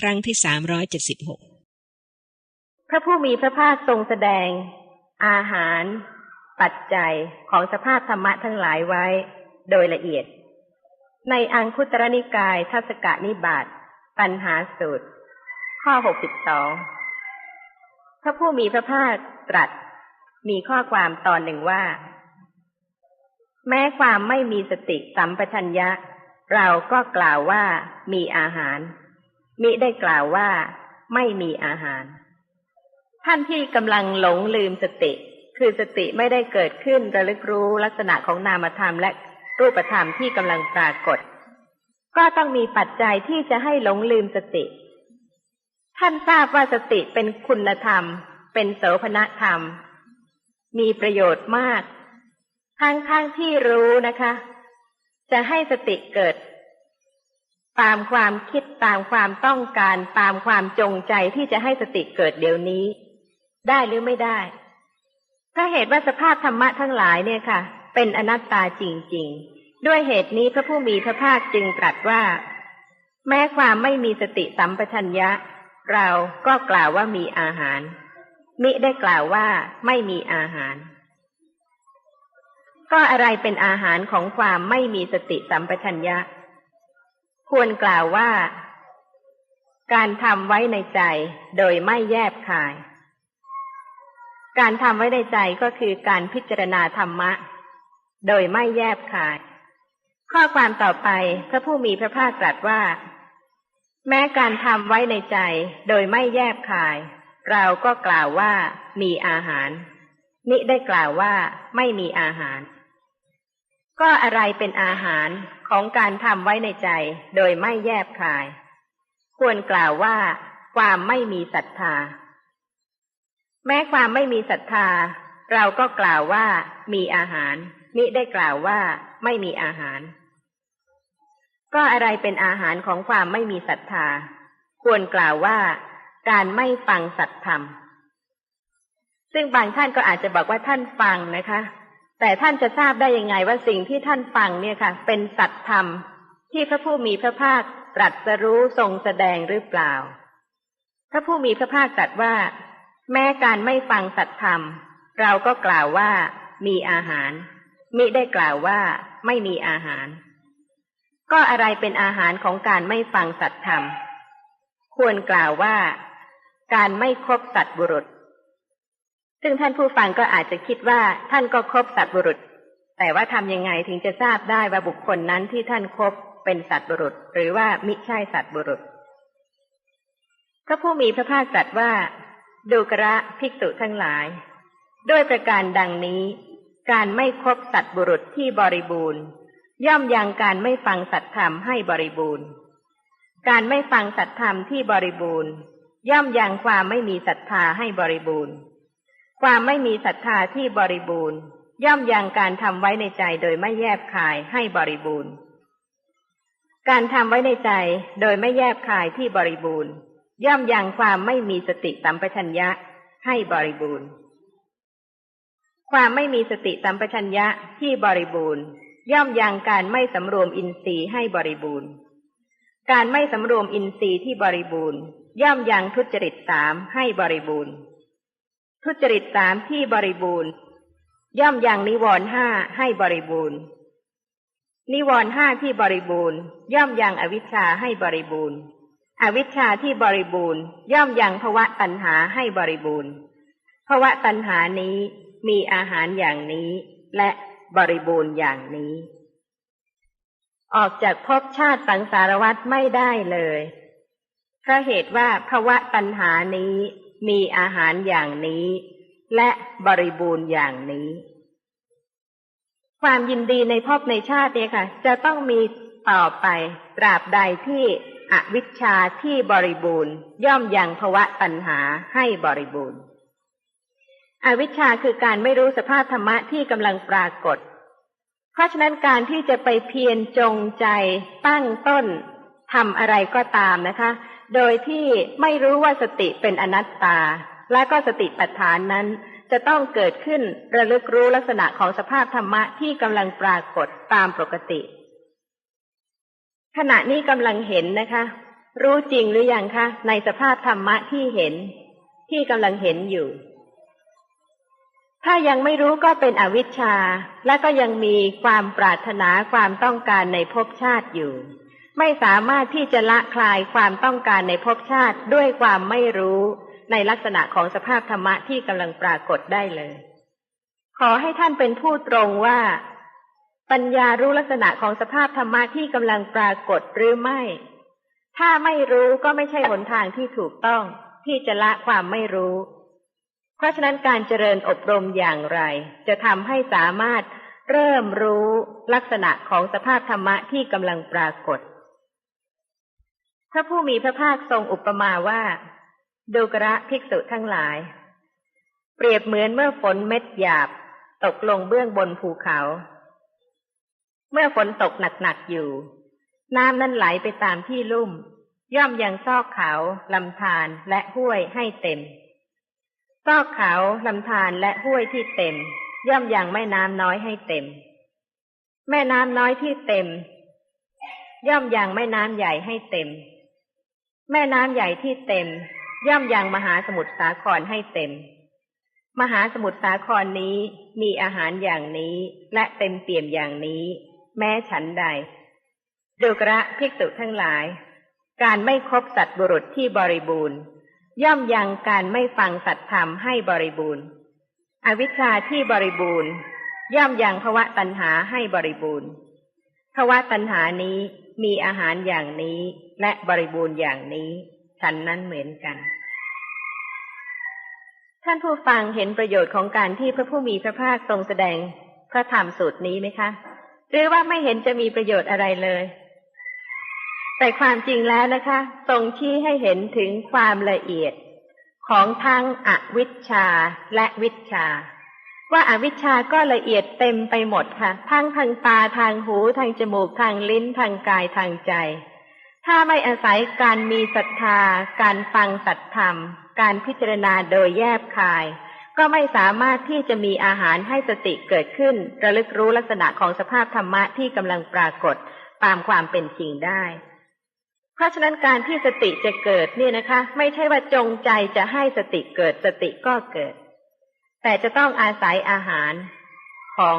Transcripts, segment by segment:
ครั้งที่สามร้อยเจ็ดสิบหกพระผู้มีพระภาคทรงแสดง อาหาร ปัจจัยของสภาพธรรมะทั้งหลายไว้ โดยละเอียด ในอังคุตรนิกายทัศกะนิบาตปัญหาสูตร ข้อหกสิบสองพระผู้มีพระภาคตรัส มีข้อความตอนหนึ่งว่า แม้ความไม่มีสติสัมปชัญญะ เราก็กล่าวว่ามีอาหาร มิได้กล่าวว่าไม่มีอาหาร ท่านที่กำลังหลงลืมสติ คือสติไม่ได้เกิดขึ้นระลึกรู้ลักษณะของนามธรรมและรูปธรรมที่กำลังปรากฏ ก็ต้องมีปัจจัยที่จะให้หลงลืมสติ ท่านทราบว่าสติเป็นคุณธรรม เป็นโสภณธรรม มีประโยชน์มากทั้งๆทที่รู้นะคะ จะให้สติเกิด ตามความคิดตามความต้องการ ตามความจงใจที่จะให้สติเกิดเดี๋ยวนี้ ได้หรือไม่ได้ ถ้าเหตุว่าสภาพธรรมะทั้งหลายเนี่ยค่ะ เป็นอนัตตาจริง ๆ ด้วยเหตุนี้พระผู้มีพระภาคจึงตรัสว่า แม้ความไม่มีสติสัมปชัญญะ เราก็กล่าวว่ามีอาหาร มิได้กล่าวว่าไม่มีอาหาร ก็อะไรเป็นอาหารของความไม่มีสติสัมปชัญญะ ควรกล่าวว่า การทำไว้ในใจโดยไม่แยบคาย การทำไว้ในใจก็คือการพิจารณาธรรมะ โดยไม่แยบคาย ข้อความต่อไปพระผู้มีพระภาคตรัสว่า แม้การทำไว้ในใจโดยไม่แยบคาย เราก็กล่าวว่ามีอาหารมิได้กล่าวว่าไม่มีอาหาร ก็อะไรเป็นอาหาร ของการทำไว้ในใจโดยไม่แยบคาย ควรกล่าวว่า ความไม่มีศรัทธา แม้ความไม่มีศรัทธา เราก็กล่าวว่ามีอาหาร มิได้กล่าวว่าไม่มีอาหาร ก็อะไรเป็นอาหารของความไม่มีศรัทธา ควรกล่าวว่าการไม่ฟังสัตธรรม ซึ่งบางท่านก็อาจจะบอกว่าท่านฟังนะคะ แต่ท่านจะทราบได้ยังไงว่าสิ่งที่ท่านฟังเนี่ยค่ะ เป็นสัตธรรมที่พระผู้มีพระภาคตรัสรู้ทรงแสดงหรือเปล่า พระผู้มีพระภาคตรัสว่า แม้การไม่ฟังสัตธรรม เราก็กล่าวว่ามีอาหาร มิได้กล่าวว่าไม่มีอาหาร ก็อะไรเป็นอาหารของการไม่ฟังสัตธรรม ควรกล่าวว่า การไม่ครบสัตบุรุษ ซึ่งท่านผู้ฟังก็อาจจะคิดว่าท่านก็คบสัตบุรุษ แต่ว่าทำยังไงถึงจะทราบได้ว่าบุคคลนั้นที่ท่านคบเป็นสัตบุรุษ หรือว่ามิใช่สัตบุรุษ พระผู้มีพระภาคตรัสว่า ดูกระภิกษุทั้งหลาย ด้วยประการดังนี้ การไม่คบสัตบุรุษที่บริบูรณ์ ย่อมยังการไม่ฟังสัตธรรมให้บริบูรณ์ การไม่ฟังสัตธรรมที่บริบูรณ์ ย่อมยังความไม่มีศรัทธาให้บริบูรณ์ ความไม่มีศรัทธาที่บริบูรณ์ ย่อมยังการทำไว้ในใจโดยไม่แยบคายให้บริบูรณ์ การทำไว้ในใจโดยไม่แยบคายที่บริบูรณ์ ย่อมยังความไม่มีสติสัมปชัญญะให้บริบูรณ์ ความไม่มีสติสัมปชัญญะที่บริบูรณ์ ย่อมยังการไม่สำรวมอินทรีย์ให้บริบูรณ์ การไม่สำรวมอินทรีย์ที่บริบูรณ์ ย่อมยังทุจริตสามให้บริบูรณ์ ทุจริตสามที่บริบูรณ์ ย่อมยังนิวรณ์ห้าให้บริบูรณ์ นิวรณ์ห้าที่บริบูรณ์ ย่อมยังอวิชชาให้บริบูรณ์ อวิชชาที่บริบูรณ์ ย่อมยังภวะตัณหาให้บริบูรณ์ภวะตัณหานี้มีอาหารอย่างนี้ และบริบูรณ์อย่างนี้ ออกจากภพชาติสังสารวัฏไม่ได้เลยเพราะเหตุว่าภวะตัณหานี้ มีอาหารอย่างนี้ และบริบูรณ์อย่างนี้ ความยินดีในภพในชาติเนี่ยค่ะ จะต้องมีต่อไปตราบใดที่อวิชชาที่บริบูรณ์ ย่อมยังภวะตัณหาให้บริบูรณ์ อวิชชาคือการไม่รู้สภาพธรรมะที่กำลังปรากฏ เพราะฉะนั้นการที่จะไปเพียรจงใจตั้งต้นทำอะไรก็ตามนะคะ โดยที่ไม่รู้ว่าสติเป็นอนัตตา และก็สติปัฏฐานนั้น จะต้องเกิดขึ้นระลึกรู้ลักษณะของสภาพธรรมะที่กำลังปรากฏตามปกติ ขณะนี้กำลังเห็นนะคะ รู้จริงหรือยังคะ ในสภาพธรรมะที่เห็น ที่กำลังเห็นอยู่ ถ้ายังไม่รู้ก็เป็นอวิชชา และก็ยังมีความปรารถนาความต้องการในภพชาติอยู่ ไม่สามารถที่จะละคลายความต้องการในภพชาติด้วยความไม่รู้ในลักษณะของสภาพธรรมะที่กำลังปรากฏได้เลย ขอให้ท่านเป็นผู้ตรงว่า ปัญญารู้ลักษณะของสภาพธรรมะที่กำลังปรากฏหรือไม่ ถ้าไม่รู้ก็ไม่ใช่หนทางที่ถูกต้องที่จะละความไม่รู้ เพราะฉะนั้นการเจริญอบรมอย่างไร จะทำให้สามารถเริ่มรู้ลักษณะของสภาพธรรมะที่กำลังปรากฏ พระผู้มีพระภาคทรงอุปมาว่าดูกระภิกษุทั้งหลาย เปรียบเหมือนเมื่อฝนเม็ดหยาบ ตกลงเบื้องบนภูเขา เมื่อฝนตกหนักๆอยู่ น้ำนั้นไหลไปตามที่ลุ่ม ย่อมยังซอกเขาลำธารและห้วยให้เต็ม ซอกเขาลำธารและห้วยที่เต็ม ย่อมยังแม่น้ำน้อยให้เต็ม แม่น้ำน้อยที่เต็ม ย่อมยังแม่น้ำใหญ่ให้เต็ม แม่น้ำใหญ่ที่เต็ม ย่อมยังมหาสมุทรสาครให้เต็ม มหาสมุทรสาครนี้มีอาหารอย่างนี้และเต็มเปี่ยมอย่างนี้ แม้ฉันใดดูกระภิกษุทั้งหลาย การไม่คบสัตว์บุรุษที่บริบูรณ์ ย่อมยังการไม่ฟังสัตธรรมให้บริบูรณ์ อวิชชาที่บริบูรณ์ ย่อมยังภวะตัณหาให้บริบูรณ์ภวะตัณหานี้ มีอาหารอย่างนี้และบริบูรณ์อย่างนี้ฉันนั้นเหมือนกัน ท่านผู้ฟังเห็นประโยชน์ของการที่พระผู้มีพระภาคทรงแสดงพระธรรมสูตรนี้ไหมคะ หรือว่าไม่เห็นจะมีประโยชน์อะไรเลย แต่ความจริงแล้วนะคะทรงชี้ให้เห็นถึงความละเอียดของทั้งอวิชชาและวิชชา ว่าอาวิชชาก็ละเอียดเต็มไปหมดค่ะ ทั้งทางตาทางหูทางจมูกทางลิ้นทางกายทางใจ ถ้าไม่อาศัยการมีศรัทธา การฟังสัตธรรม การพิจารณาโดยแยบคาย ก็ไม่สามารถที่จะมีอาหารให้สติเกิดขึ้น ระลึกรู้ลักษณะของสภาพธรรมะที่กำลังปรากฏตามความเป็นจริงได้ เพราะฉะนั้นการที่สติจะเกิดเนี่ยนะคะ ไม่ใช่ว่าจงใจจะให้สติเกิดสติก็เกิด แต่จะต้องอาศัยอาหารของ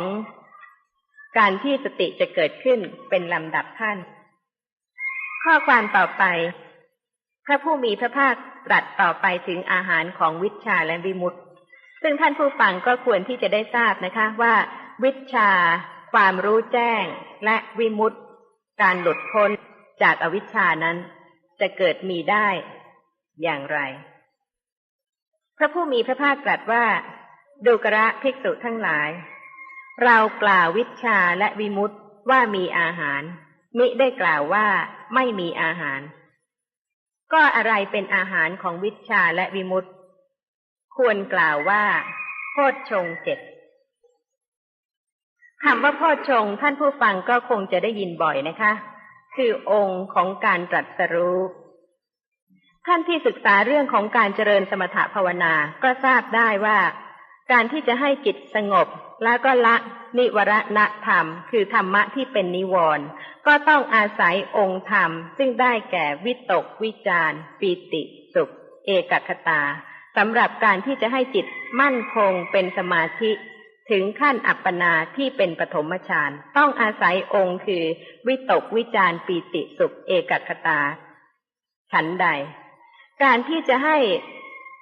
การที่สติจะเกิดขึ้นเป็นลำดับขั้น ข้อความต่อไป พระผู้มีพระภาคตรัสต่อไปถึงอาหารของวิชาและวิมุตติซึ่งท่านผู้ฟังก็ควรที่จะได้ทราบนะคะว่า วิชา ความรู้แจ้ง และวิมุตติ การหลุดพ้นจากอวิชชานั้น จะเกิดมีได้อย่างไร พระผู้มีพระภาคตรัสว่า ดูกระภิกษุทั้งหลาย เรากล่าววิชาและวิมุตว่ามีอาหาร มิได้กล่าวว่าไม่มีอาหาร ก็อะไรเป็นอาหารของวิชาและวิมุตควรกล่าวว่าโพชฌงเจ็ดคำว่าโพชฌงท่านผู้ฟังก็คงจะได้ยินบ่อยนะคะ คือองค์ของการตรัสรู้ท่านที่ศึกษาเรื่องของการเจริญสมถภาวนา ก็ทราบได้ว่า การที่จะให้จิตสงบ แล้วก็ละนิวรณธรรม คือธรรมะที่เป็นนิวรณ์ก็ต้องอาศัยองค์ธรรม ซึ่งได้แก่วิตกวิจารปีติสุข เอกคตาสำหรับการที่จะให้จิตมั่นคงเป็นสมาธิถึงขั้นอัปปนาที่เป็นปฐมฌานต้องอาศัยองค์คือ วิตกวิจารปีติสุขเอกคตา ฉันใด การที่จะให้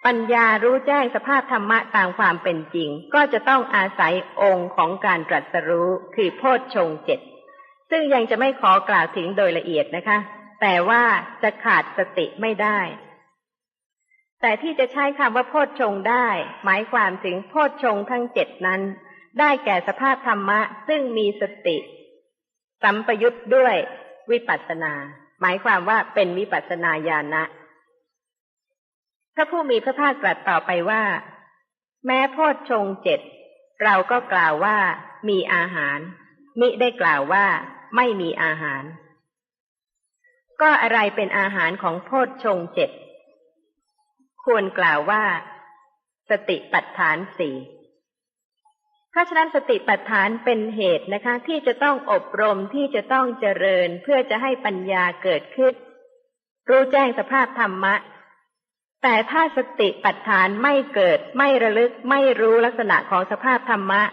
ปัญญารู้แจ้งสภาพธรรมะตามความเป็นจริง ก็จะต้องอาศัยองค์ของการตรัสรู้คือโพชฌงเจ็ดซึ่งยังจะไม่ขอกล่าวถึงโดยละเอียดนะคะ แต่ว่าจะขาดสติไม่ได้ แต่ที่จะใช้คำว่าโพชฌงได้ หมายความถึงโพชฌงทั้งเจ็ดนั้น ได้แก่สภาพธรรมะ ซึ่งมีสติ สัมปยุตด้วยวิปัสสนา หมายความว่าเป็นวิปัสสนาญาณะ พระผู้มีพระภาคตรัสต่อไปว่า แม้โพชฌงเจ็ดเราก็กล่าวว่ามีอาหาร มิได้กล่าวว่าไม่มีอาหาร ก็อะไรเป็นอาหารของโพชฌงเจ็ดควรกล่าวว่า สติปัฏฐานสี่เพราะฉะนั้นสติปัฏฐานเป็นเหตุนะคะ ที่จะต้องอบรมที่จะต้องเจริญเพื่อจะให้ปัญญาเกิดขึ้น รู้แจ้งสภาพธรรมะ แต่ถ้าสติปัฏฐานไม่เกิด ไม่ระลึกไม่รู้ลักษณะของสภาพธรรมะ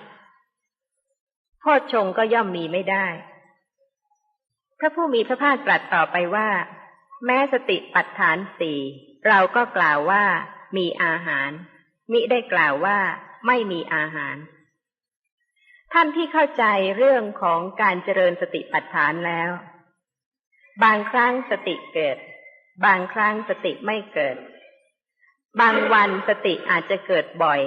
โพชงก็ย่อมมีไม่ได้ พระผู้มีพระภาคตรัสต่อไปว่า แม้สติปัฏฐานสี่เราก็กล่าวว่ามีอาหาร มิได้กล่าวว่าไม่มีอาหาร ท่านที่เข้าใจเรื่องของการเจริญสติปัฏฐานแล้ว บางครั้งสติเกิด บางครั้งสติไม่เกิด บางวันสติอาจจะเกิดบ่อย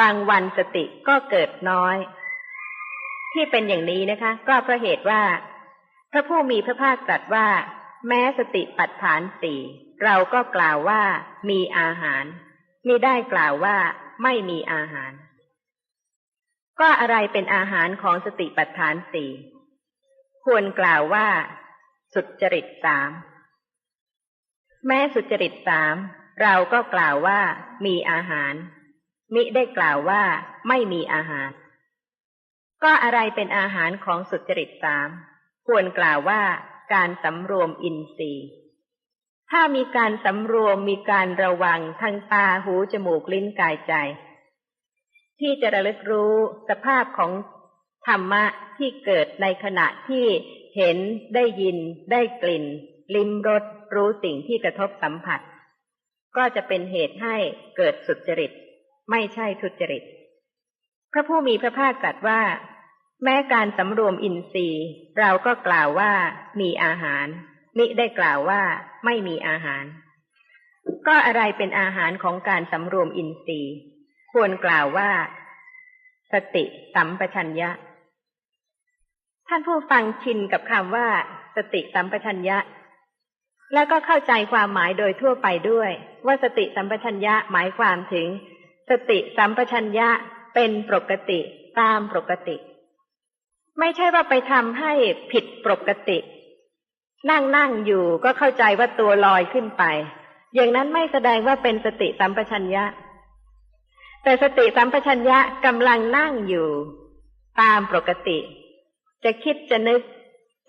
บางวันสติก็เกิดน้อย ที่เป็นอย่างนี้นะคะ ก็เพราะเหตุว่า พระผู้มีพระภาคตรัสว่า แม้สติปัฏฐานสี่เราก็กล่าวว่ามีอาหารมิได้กล่าวว่าไม่มีอาหาร ก็อะไรเป็นอาหารของสติปัฏฐานสี่ควรกล่าวว่า สุจริตสามแม้สุจริตสาม เราก็กล่าวว่ามีอาหาร มิได้กล่าวว่าไม่มีอาหาร ก็อะไรเป็นอาหารของสุจริตสามควรกล่าวว่าการสำรวมอินทรีย์ ถ้ามีการสำรวมมีการระวังทางตาหูจมูกลิ้นกายใจ ที่จะระลึกรู้สภาพของธรรมะที่เกิดในขณะที่เห็นได้ยินได้กลิ่น ลิ้มรสรู้สิ่งที่กระทบสัมผัส ก็จะเป็นเหตุให้เกิดสุจริต ไม่ใช่ทุจริต พระผู้มีพระภาคตรัสว่า แม้การสำรวมอินทรีย์ เราก็กล่าวว่ามีอาหาร มิได้กล่าวว่าไม่มีอาหาร ก็อะไรเป็นอาหารของการสำรวมอินทรีย์ ควรกล่าวว่า สติสัมปชัญญะ ท่านผู้ฟังชินกับคำว่า สติสัมปชัญญะ แล้วก็เข้าใจความหมายโดยทั่วไปด้วย ว่าสติสัมปชัญญะหมายความถึง สติสัมปชัญญะเป็นปกติตามปกติ ไม่ใช่ว่าไปทำให้ผิดปกติ นั่งนั่งอยู่ก็เข้าใจว่าตัวลอยขึ้นไป อย่างนั้นไม่แสดงว่าเป็นสติสัมปชัญญะ แต่สติสัมปชัญญะกำลังนั่งอยู่ ตามปกติ จะคิดจะนึก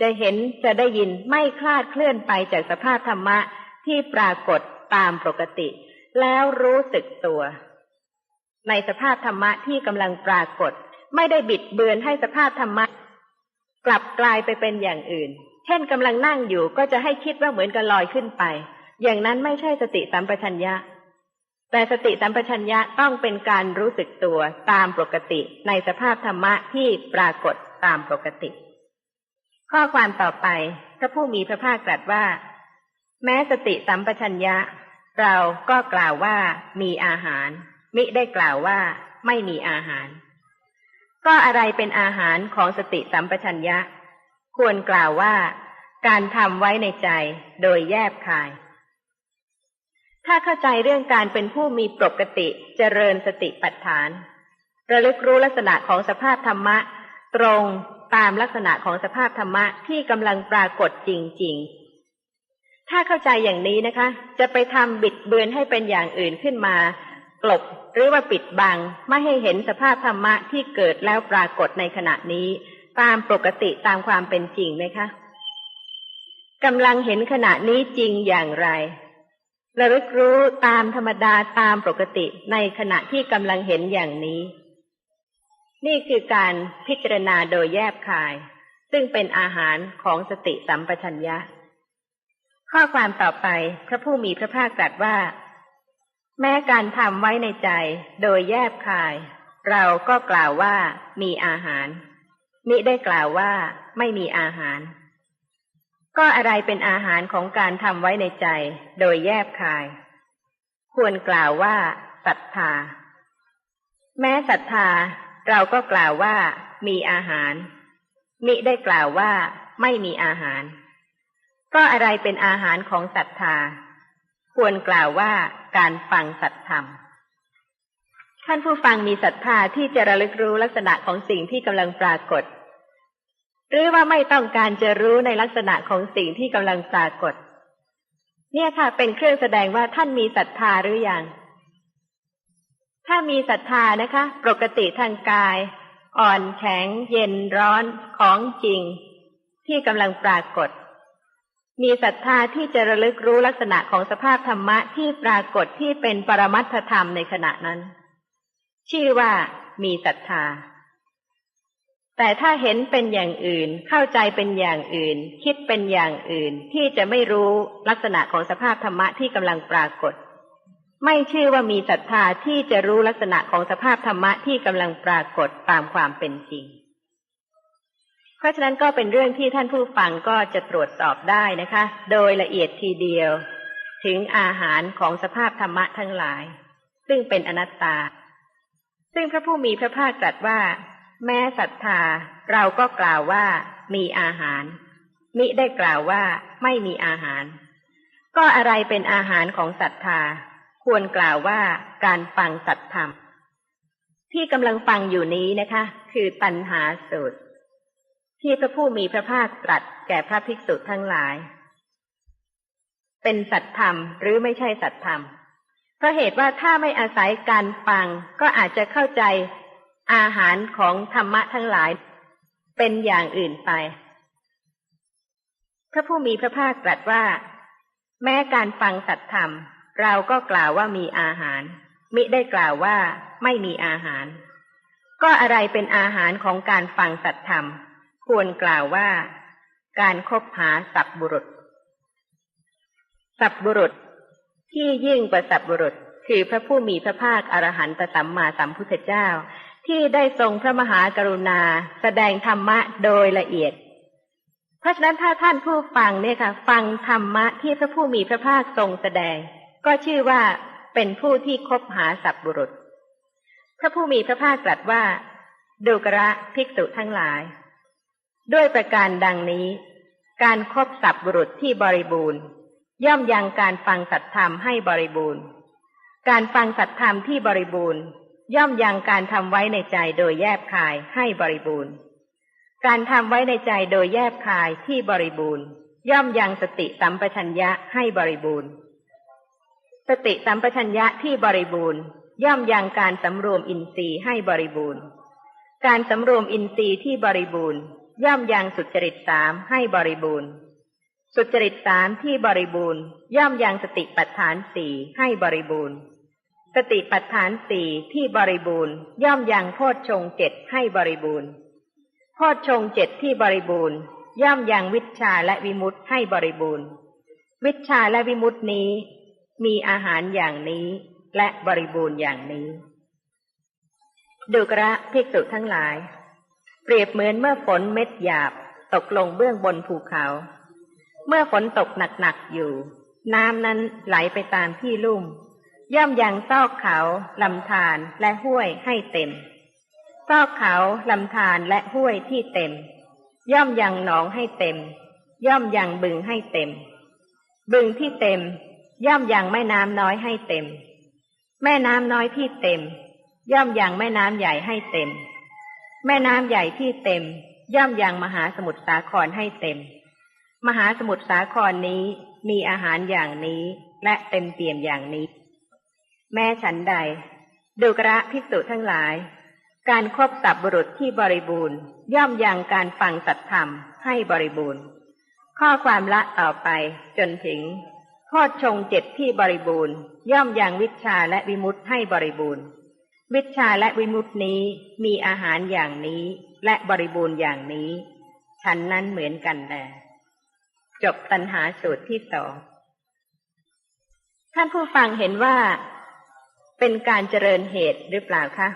จะเห็นจะได้ยินไม่คลาดเคลื่อนไปจากสภาพธรรมะที่ปรากฏตามปกติ แล้วรู้สึกตัว ในสภาพธรรมะที่กำลังปรากฏ ไม่ได้บิดเบือนให้สภาพธรรมะ กลับกลายไปเป็นอย่างอื่น เช่นกำลังนั่งอยู่ก็จะให้คิดว่าเหมือนกับลอยขึ้นไป อย่างนั้นไม่ใช่สติสัมปชัญญะ แต่สติสัมปชัญญะต้องเป็นการรู้สึกตัวตามปกติ ในสภาพธรรมะที่ปรากฏตามปกติ ข้อความต่อไป พระผู้มีพระภาคตรัสว่า แม้สติสัมปชัญญะ เราก็กล่าวว่ามีอาหาร มิได้กล่าวว่าไม่มีอาหาร ก็อะไรเป็นอาหารของสติสัมปชัญญะ ควรกล่าวว่า การทำไว้ในใจโดยแยบคาย ถ้าเข้าใจเรื่องการเป็นผู้มีปกติเจริญสติปัฏฐาน ระลึกรู้ลักษณะของสภาพธรรมะ ตรง ตามลักษณะของสภาพธรรมะที่กำลังปรากฏจริง ๆ ถ้าเข้าใจอย่างนี้นะคะ จะไปทำบิดเบือนให้เป็นอย่างอื่นขึ้นมากลบหรือว่าปิดบังไม่ให้เห็นสภาพธรรมะที่เกิดแล้วปรากฏในขณะนี้ ตามปกติตามความเป็นจริงไหมคะกำลังเห็นขณะนี้จริงอย่างไรระลึกรู้ตามธรรมดาตามปกติในขณะที่กำลังเห็นอย่างนี้ นี่คือการพิจารณาโดยแยบคาย ซึ่งเป็นอาหารของสติสัมปชัญญะ ข้อความต่อไปพระผู้มีพระภาคตรัสว่า แม้การทำไว้ในใจโดยแยบคาย เราก็กล่าวว่ามีอาหาร มิได้กล่าวว่าไม่มีอาหาร ก็อะไรเป็นอาหารของการทำไว้ในใจ โดยแยบคาย ควรกล่าวว่าศรัทธาแม้ศรัทธา เราก็กล่าวว่ามีอาหาร มิได้กล่าวว่าไม่มีอาหาร ก็อะไรเป็นอาหารของศรัทธา ควรกล่าวว่าการฟังสัตธรรม ท่านผู้ฟังมีศรัทธาที่จะระลึกรู้ลักษณะของสิ่งที่กำลังปรากฏ หรือว่าไม่ต้องการจะรู้ในลักษณะของสิ่งที่กำลังปรากฏ เนี่ยค่ะเป็นเครื่องแสดงว่าท่านมีศรัทธาหรืออยัง ถ้ามีศรัทธานะคะ ปกติทางกาย อ่อนแข็ง เย็นร้อนของจริง ที่กำลังปรากฏ มีศรัทธาที่จะระลึกรู้ลักษณะของสภาพธรรมะที่ปรากฏที่เป็นปรมัตถธรรมในขณะนั้น ชื่อว่ามีศรัทธา แต่ถ้าเห็นเป็นอย่างอื่น เข้าใจเป็นอย่างอื่น คิดเป็นอย่างอื่น ที่จะไม่รู้ลักษณะของสภาพธรรมะที่กำลังปรากฏ ไม่ชื่อว่ามีศรัทธาที่จะรู้ลักษณะของสภาพธรรมะที่กำลังปรากฏตามความเป็นจริง เพราะฉะนั้นก็เป็นเรื่องที่ท่านผู้ฟังก็จะตรวจสอบได้นะคะ โดยละเอียดทีเดียว ถึงอาหารของสภาพธรรมะทั้งหลาย ซึ่งเป็นอนัตตา ซึ่งพระผู้มีพระภาคตรัสว่า แม้ศรัทธาเราก็กล่าวว่ามีอาหาร มิได้กล่าวว่าไม่มีอาหาร ก็อะไรเป็นอาหารของศรัทธา ควรกล่าวว่าการฟังสัตธรรม ที่กำลังฟังอยู่นี้นะคะ คือตัณหาสูตร ที่พระผู้มีพระภาคตรัสแก่พระภิกษุทั้งหลาย เป็นสัตธรรมหรือไม่ใช่สัตธรรมเพราะเหตุว่าถ้าไม่อาศัยการฟังก็อาจจะเข้าใจอาหารของธรรมะทั้งหลาย เป็นอย่างอื่นไป พระผู้มีพระภาคตรัสว่า แม้การฟังสัตธรรม เราก็กล่าวว่ามีอาหาร มิได้กล่าวว่าไม่มีอาหาร ก็อะไรเป็นอาหารของการฟังสัตธรรม ควรกล่าวว่า การคบหาสัพบุรุษ สัพบุรุษ ที่ยิ่งกว่าสัพบุรุษ คือพระผู้มีพระภาคอรหันตสัมมาสัมพุทธเจ้า ที่ได้ทรงพระมหากรุณา แสดงธรรมะโดยละเอียดเพราะฉะนั้นถ้าท่านผู้ฟังเนี่ยค่ะ ฟังธรรมะที่พระผู้มีพระภาคทรงแสดง ก็ชื่อว่าเป็นผู้ที่คบหาสัพบุรุษ พระผู้มีพระภาคตรัสว่า ดูกระภิกษุทั้งหลาย ด้วยประการดังนี้ การครบสัพบุรุษที่บริบูรณ์ ย่อมยังการฟังสัตธรรมให้บริบูรณ์ การฟังสัตธรรมที่บริบูรณ์ ย่อมยังการทำไว้ในใจโดยแยบคายให้บริบูรณ์ การทำไว้ในใจโดยแยบคายที่บริบูรณ์ ย่อมยังสติสัมปชัญญะให้บริบูรณ์ สติสัมปชัญญะที่บริบูรณ์ ย่อมยังการสำรวมอินทรีย์ให้บริบูรณ์ การสำรวมอินทรีย์ที่บริบูรณ์ ย่อมยังสุจริตสามให้บริบูรณ์ สุจริตสามที่บริบูรณ์ ย่อมยังสติปัฏฐานสี่ให้บริบูรณ์ สติปัฏฐานสี่ที่บริบูรณ์ ย่อมยังโพชฌงเจ็ดให้บริบูรณ์โพชฌงเจ็ดที่บริบูรณ์ ย่อมยังวิชาและวิมุตติให้บริบูรณ์ วิชชาและวิมุตตินี้ มีอาหารอย่างนี้และบริบูรณ์อย่างนี้ ดูกระภิกษุทั้งหลาย เปรียบเหมือนเมื่อฝนเม็ดหยาบตกลงเบื้องบนภูเขา เมื่อฝนตกหนักๆอยู่ น้ำนั้นไหลไปตามที่ลุ่ม ย่อมยังซอกเขาลำธารและห้วยให้เต็ม ซอกเขาลำธารและห้วยที่เต็ม ย่อมยังหนองให้เต็ม ย่อมยังบึงให้เต็ม บึงที่เต็ม ย่อมอยังแม่น้ำน้อยให้เต็ม แม่น้ำน้อยที่เต็ม ย่อมอยังแม่น้ำใหญ่ให้เต็ม แม่น้ำใหญ่ที่เต็ม ย่อมอยังมหาสมุทรสาครให้เต็ม มหาสมุทรสาครนี้มีอาหารอย่างนี้และเต็มเปี่ยมอย่างนี้ แม่ฉันใด ดูกระภิกษุทั้งหลาย การครบสับบุรุษที่บริบูรณ์ ย่อมยังการฟังสัตธรรมให้บริบูรณ์ ข้อความละต่อไปจนถึง โพชงเจ็ดที่บริบูรณ์ ย่อมยังวิชาและวิมุตให้บริบูรณ์ วิชาและวิมุตนี้มีอาหารอย่างนี้ และบริบูรณ์อย่างนี้ ฉันนั้นเหมือนกันแลจบตัณหาสูตรที่สองท่านผู้ฟังเห็นว่า เป็นการเจริญเหตุหรือเปล่าคะ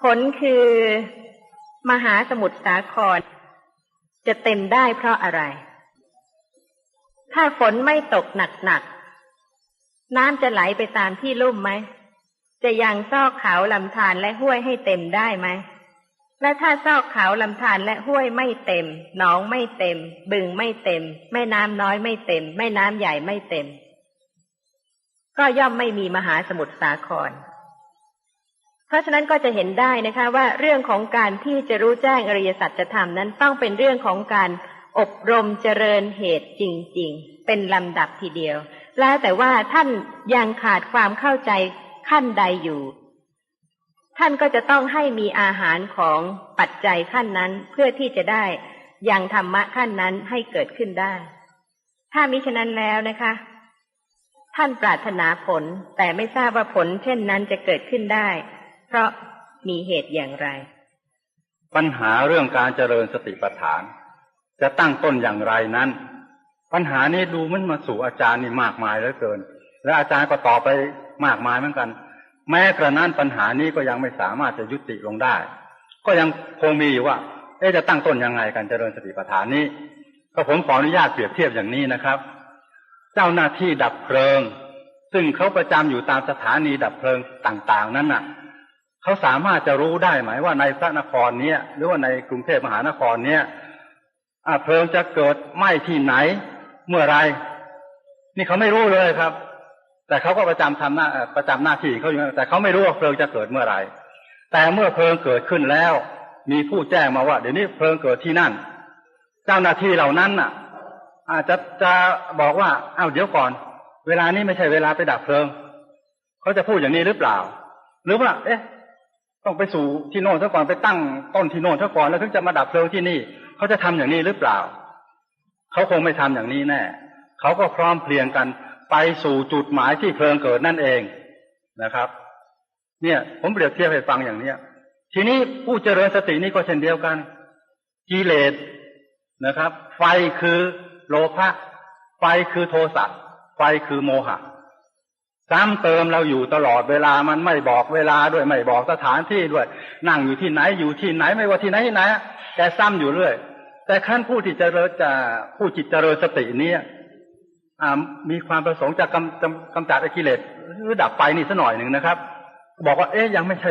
ผลคือ มหาสมุทรสาคร จะเต็มได้เพราะอะไร ถ้าฝนไม่ตกหนักๆ น้ำจะไหลไปตามที่ลุ่มไหม จะยังซอกเขาลำธารและห้วยให้เต็มได้ไหม และถ้าซอกเขาลำธารและห้วยไม่เต็ม หนองไม่เต็ม บึงไม่เต็ม แม่น้ำน้อยไม่เต็ม แม่น้ำใหญ่ไม่เต็ม ก็ย่อมไม่มีมหาสมุทรสาคร เพราะฉะนั้นก็จะเห็นได้นะคะว่าเรื่องของการที่จะรู้แจ้งอริยสัจธรรมนั้นต้องเป็นเรื่องของการ อบรมเจริญเหตุจริง ๆ เป็นลำดับทีเดียว แล้วแต่ว่าท่านยังขาดความเข้าใจขั้นใดอยู่ ท่านก็จะต้องให้มีอาหารของปัจจัยขั้นนั้นเพื่อที่จะได้ยังธรรมะขั้นนั้นให้เกิดขึ้นได้ ถ้ามิฉะนั้นแล้วนะคะ ท่านปรารถนาผลแต่ไม่ทราบว่าผลเช่นนั้นจะเกิดขึ้นได้ เพราะมีเหตุอย่างไร ปัญหาเรื่องการเจริญสติปัฏฐาน จะตั้งต้นอย่างไรนั้น ปัญหานี้ดูมันมาสู่อาจารย์นี่มากมายเหลือเกิน และอาจารย์ก็ตอบไปมากมายเหมือนกัน แม้กระนั้นปัญหานี้ก็ยังไม่สามารถจะยุติลงได้ ก็ยังคงมีอยู่ว่า เอ๊จะตั้งต้นยังไงกันเจริญสติปัฏฐานนี้ ก็ผมขออนุญาตเปรียบเทียบอย่างนี้นะครับ เจ้าหน้าที่ดับเพลิง ซึ่งเขาประจำอยู่ตามสถานีดับเพลิงต่าง ๆ นั้นน่ะเขาสามารถจะรู้ได้ไหมว่าในพระนครเนี้ยหรือว่าในกรุงเทพมหานครเนี้ย เพลิงจะเกิดไหม้ที่ไหน เมื่อไร นี่เขาไม่รู้เลยครับ แต่เขาก็ประจำทำหน้าประจำหน้าที่เขาอยู่แต่เขาไม่รู้ว่าเพลิงจะเกิดเมื่อไรแต่เมื่อเพลิงเกิดขึ้นแล้ว มีผู้แจ้งมาว่า เดี๋ยวนี้เพลิงเกิดที่นั่น เจ้าหน้าที่เหล่านั้นน่ะ อาจจะจะบอกว่าเอ้าเดี๋ยวก่อน เวลานี้ไม่ใช่เวลาไปดับเพลิงเขาจะพูดอย่างนี้หรือเปล่า หรือว่า เอ๊ะ ต้องไปสู่ที่โน่นซะก่อนไปตั้งต้นที่โน่นซะก่อนแล้วถึงจะมาดับเพลิงที่นี่ เขาจะทำอย่างนี้หรือเปล่า เขาคงไม่ทำอย่างนี้แน่ เขาก็พร้อมเพรียงกันไปสู่จุดหมายที่เพลิงเกิดนั่นเองนะครับ เนี่ย ผมเปรียบเทียบให้ฟังอย่างเนี้ย ทีนี้ผู้เจริญสตินี่ก็เช่นเดียวกันกิเลสนะครับ ไฟคือโลภะไฟคือโทสะไฟคือโมหะซ้ำเติมเราอยู่ตลอดเวลามันไม่บอกเวลาด้วยไม่บอกสถานที่ด้วย นั่งอยู่ที่ไหนอยู่ที่ไหนไม่ว่าที่ไหนที่ไหนแกซ้ำอยู่เรื่อย แต่ขั้นผู้ที่เจริญจะผู้จิตเจริญสติเนี้อ่ยมีความประสงค์จะกำกำจัดอ้กิเลสหรือดับไปนี่สัหน่อยหนึ่งนะครับ บอกว่าเอ๊ยยังไม่ใช่